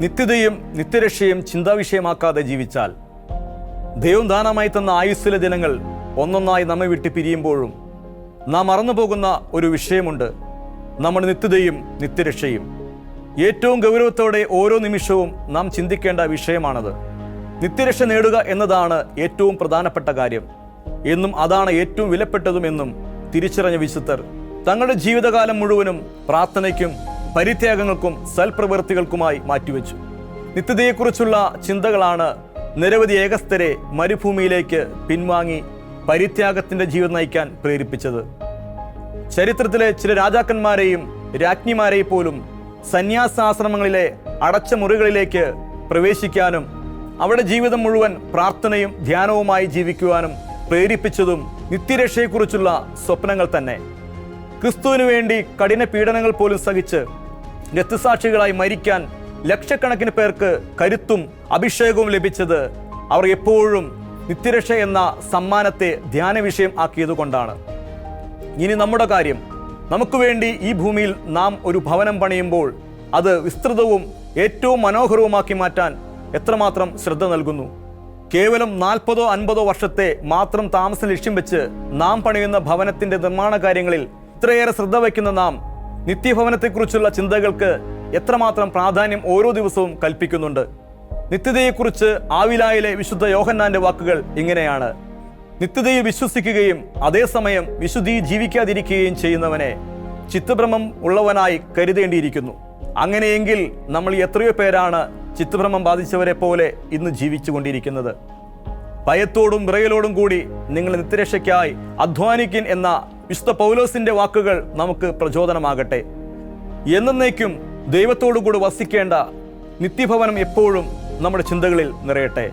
നിത്യതയും നിത്യരക്ഷയും ചിന്താവിഷയമാക്കാതെ ജീവിച്ചാൽ ദൈവം ദാനമായി തന്ന ആയുസ്സിലെ ദിനങ്ങൾ ഒന്നൊന്നായി നമ്മെ വിട്ട് പിരിയുമ്പോഴും നാം മറന്നുപോകുന്ന ഒരു വിഷയമുണ്ട് നമ്മുടെ നിത്യതയും നിത്യരക്ഷയും. ഏറ്റവും ഗൗരവത്തോടെ ഓരോ നിമിഷവും നാം ചിന്തിക്കേണ്ട വിഷയമാണത്. നിത്യരക്ഷ നേടുക എന്നതാണ് ഏറ്റവും പ്രധാനപ്പെട്ട കാര്യം. എന്നും അതാണ് ഏറ്റവും വിലപ്പെട്ടതുമെന്നും തിരിച്ചറിഞ്ഞ വിശുദ്ധർ തങ്ങളുടെ ജീവിതകാലം മുഴുവനും പ്രാർത്ഥനയ്ക്കും പരിത്യാഗങ്ങൾക്കും സൽപ്രവൃത്തികൾക്കുമായി മാറ്റിവെച്ചു. നിത്യതയെക്കുറിച്ചുള്ള ചിന്തകളാണ് നിരവധി ഏകസ്ഥരെ മരുഭൂമിയിലേക്ക് പിൻവാങ്ങി പരിത്യാഗത്തിന്റെ ജീവിതം നയിക്കാൻ പ്രേരിപ്പിച്ചത്. ചരിത്രത്തിലെ ചില രാജാക്കന്മാരെയും രാജ്ഞിമാരെയും പോലും സന്യാസാശ്രമങ്ങളിലെ അടച്ച മുറികളിലേക്ക് പ്രവേശിക്കാനും അവിടെ ജീവിതം മുഴുവൻ പ്രാർത്ഥനയും ധ്യാനവുമായി ജീവിക്കുവാനും പ്രേരിപ്പിച്ചതും നിത്യരക്ഷയെക്കുറിച്ചുള്ള സ്വപ്നങ്ങൾ തന്നെ. ക്രിസ്തുവിനു വേണ്ടി കഠിന പീഡനങ്ങൾ പോലും സഹിച്ച് രക്തസാക്ഷികളായി മരിക്കാൻ ലക്ഷക്കണക്കിന് പേർക്ക് കരുത്തും അഭിഷേകവും ലഭിച്ചത് അവർ എപ്പോഴും നിത്യരക്ഷ എന്ന സമ്മാനത്തെ ധ്യാന വിഷയം ആക്കിയതുകൊണ്ടാണ്. ഇനി നമ്മുടെ കാര്യം. നമുക്ക് വേണ്ടി ഈ ഭൂമിയിൽ നാം ഒരു ഭവനം പണിയുമ്പോൾ അത് വിസ്തൃതവും ഏറ്റവും മനോഹരവുമാക്കി മാറ്റാൻ എത്രമാത്രം ശ്രദ്ധ നൽകുന്നു. കേവലം നാൽപ്പതോ അൻപതോ വർഷത്തെ മാത്രം താമസം ലക്ഷ്യം വെച്ച് നാം പണിയുന്ന ഭവനത്തിന്റെ നിർമ്മാണ കാര്യങ്ങളിൽ ഇത്രയേറെ ശ്രദ്ധ വയ്ക്കുന്ന നാം നിത്യഭവനത്തെക്കുറിച്ചുള്ള ചിന്തകൾക്ക് എത്രമാത്രം പ്രാധാന്യം ഓരോ ദിവസവും കൽപ്പിക്കുന്നുണ്ട്? നിത്യതയെക്കുറിച്ച് ആവിലായിലെ വിശുദ്ധ യോഹന്നാന്റെ വാക്കുകൾ ഇങ്ങനെയാണ്. നിത്യതയെ വിശ്വസിക്കുകയും അതേസമയം വിശുദ്ധി ജീവിക്കാതിരിക്കുകയും ചെയ്യുന്നവനെ ചിത്തഭ്രമം ഉള്ളവനായി കരുതേണ്ടിയിരിക്കുന്നു. അങ്ങനെയെങ്കിൽ നമ്മൾ എത്രയോ പേരാണ് ചിത്തഭ്രമം ബാധിച്ചവരെ പോലെ ഇന്ന് ജീവിച്ചു കൊണ്ടിരിക്കുന്നത് ഭയത്തോടും വിറയലോടും കൂടി നിങ്ങൾ നിത്യരക്ഷയ്ക്കായി അധ്വാനിക്കിൻ എന്ന വിശുദ്ധ പൗലോസിന്റെ വാക്കുകൾ നമുക്ക് പ്രചോദനമാകട്ടെ. എന്നേക്കും ദൈവത്തോടു കൂടി വസിക്കേണ്ട നിത്യഭവനം എപ്പോഴും നമ്മുടെ ചിന്തകളിൽ നിറയട്ടെ.